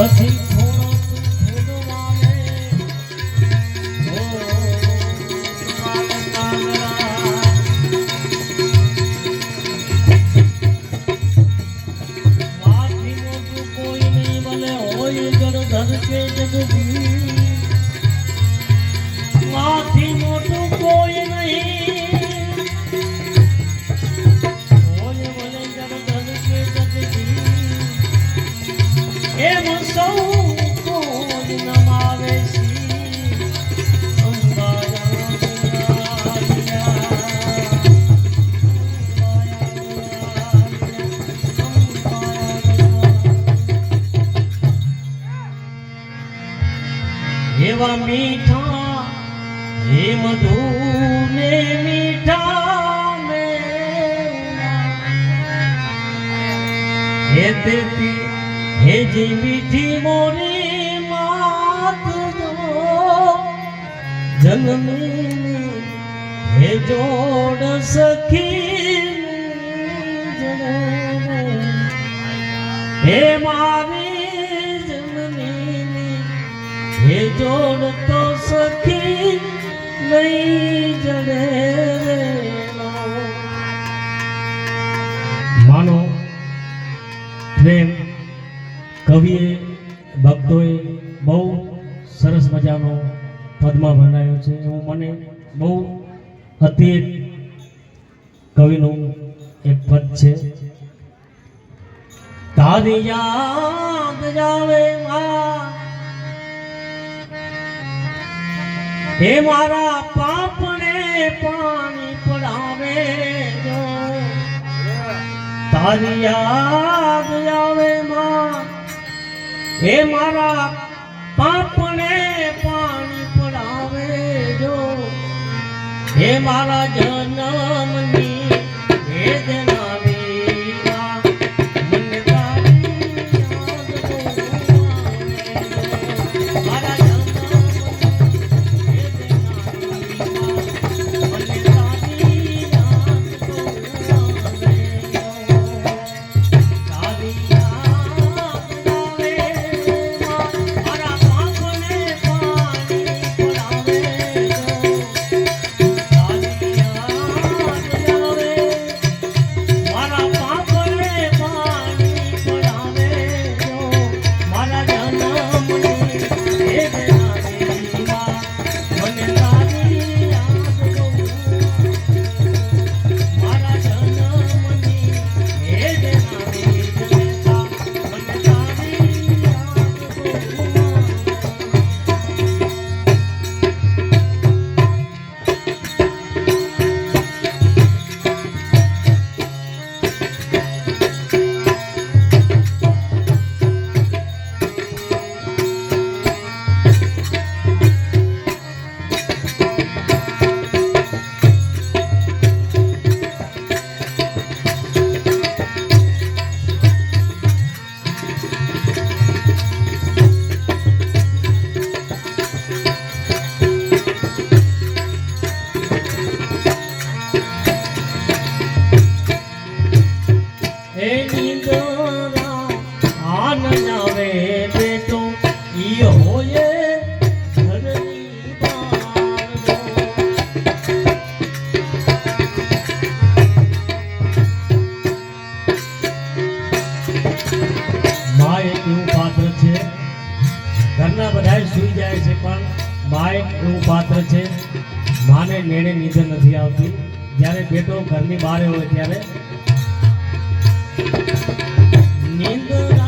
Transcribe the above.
પછી એવા મીઠા, હે મધુ ને મીઠા હે દેતી હે જે મીઠી મોરી માત જન્મી હે જોડ સખી હે મારી હે જોડ તો સખી નહીં જડે માનો, પ્રેમ કવિએ, ભક્તોએ બહુ સરસ મજાનો પદમાં બનાવ્યો છે. એવું મને બહુ અતિ કવિનું એક પદ છે. તારી યાદ જાવે માં હે મારા પાપને પાણી પડાવે જો. તારી યાદ આવે માં. હે મારા પાપને પાણી પડાવે જો. હે મારા જન્મની મા એક એવું પાત્ર છે. ઘરના બધાય સૂઈ જાય છે, પણ મા એક એવું પાત્ર છે, માને નેણે નીચે નથી આવતી. જ્યારે બેટો ઘરની બહાર હોય ત્યારે નિંદરા